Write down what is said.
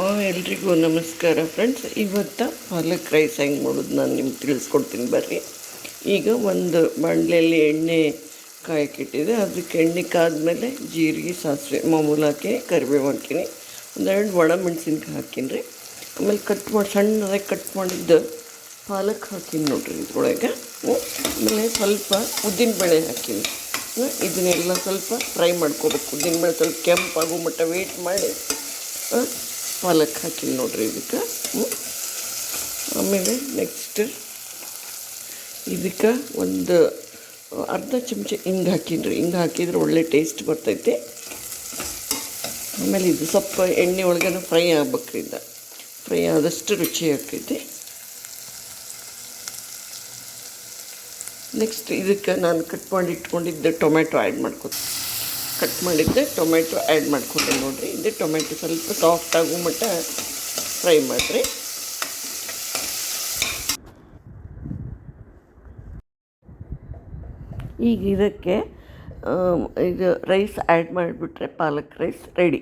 ಎಲ್ರಿಗೂ ನಮಸ್ಕಾರ ಫ್ರೆಂಡ್ಸ್ ಇವತ್ತು ಪಾಲಕ್ ರೈಸ್ ಹೆಂಗೆ ಮಾಡೋದು ನಾನು ನಿಮ್ಗೆ ತಿಳಿಸ್ಕೊಡ್ತೀನಿ ಬರ್ರಿ. ಈಗ ಒಂದು ಬಾಣಲೆಯಲ್ಲಿ ಎಣ್ಣೆ ಕಾಯಕ್ಕಿಟ್ಟಿದೆ. ಅದಕ್ಕೆ ಎಣ್ಣೆ ಕಾದ್ಮೇಲೆ ಜೀರಿಗೆ, ಸಾಸಿವೆ ಮಾಮೂಲು ಹಾಕಿ ಕರಿಬೇವು ಹಾಕೀನಿ ಒಂದೆರಡು ಒಣ ಮೆಣಸಿನ್ಕಾಯಿ ಹಾಕೀನಿ ರೀ. ಆಮೇಲೆ ಕಟ್ ಮಾಡಿ ಸಣ್ಣದಾಗಿ ಕಟ್ ಮಾಡಿದ್ದು ಪಾಲಕ್ ಹಾಕೀನಿ ನೋಡ್ರಿ ಇದ್ರೊಳಗೆ. ಆಮೇಲೆ ಸ್ವಲ್ಪ ಉದ್ದಿನಬೇಳೆ ಹಾಕೀನಿ. ಇದನ್ನೆಲ್ಲ ಸ್ವಲ್ಪ ಫ್ರೈ ಮಾಡ್ಕೋಬೇಕು. ಉದ್ದಿನಬೇಳೆ ಸ್ವಲ್ಪ ಕೆಂಪಾಗೋ ಮಟ್ಟ ವೇಟ್ ಮಾಡಿ. ಪಾಲಕ್ ಹಾಕಿನಿ ನೋಡ್ರಿ ಇದಕ್ಕೆ. ಆಮೇಲೆ ನೆಕ್ಸ್ಟ್ ಇದಕ್ಕೆ ಒಂದು ಅರ್ಧ ಚಮಚ ಹಿಂಗೆ ಹಾಕಿನಿ ರೀ. ಹಿಂಗೆ ಹಾಕಿದ್ರೆ ಒಳ್ಳೆ ಟೇಸ್ಟ್ ಬರ್ತೈತಿ. ಆಮೇಲೆ ಇದು ಸ್ವಲ್ಪ ಎಣ್ಣೆ ಒಳಗೇನೆ ಫ್ರೈ ಆಗ್ಬೇಕ್ರಿಂದ ಫ್ರೈ ಆದಷ್ಟು ರುಚಿ ಆಗ್ತೈತಿ. ನೆಕ್ಸ್ಟ್ ಇದಕ್ಕೆ ನಾನು ಕಟ್ ಮಾಡಿ ಇಟ್ಕೊಂಡಿದ್ದೆ ಟೊಮೆಟೊ ಆ್ಯಡ್ ಮಾಡ್ಕೊತೀನಿ. ಕಟ್ ಮಾಡಿದ್ದೆ, ಟೊಮೆಟೊ ಆ್ಯಡ್ ಮಾಡ್ಕೊಂಡೆ ನೋಡಿರಿ. ಇದು ಟೊಮೆಟೊ ಸ್ವಲ್ಪ ಸಾಫ್ಟ್ ಆಗೋ ಮಟ್ಟ ಫ್ರೈ ಮಾಡಿರಿ. ಈಗ ಇದಕ್ಕೆ ಇದು ರೈಸ್ ಆ್ಯಡ್ ಮಾಡಿಬಿಟ್ರೆ ಪಾಲಕ್ ರೈಸ್ ರೆಡಿ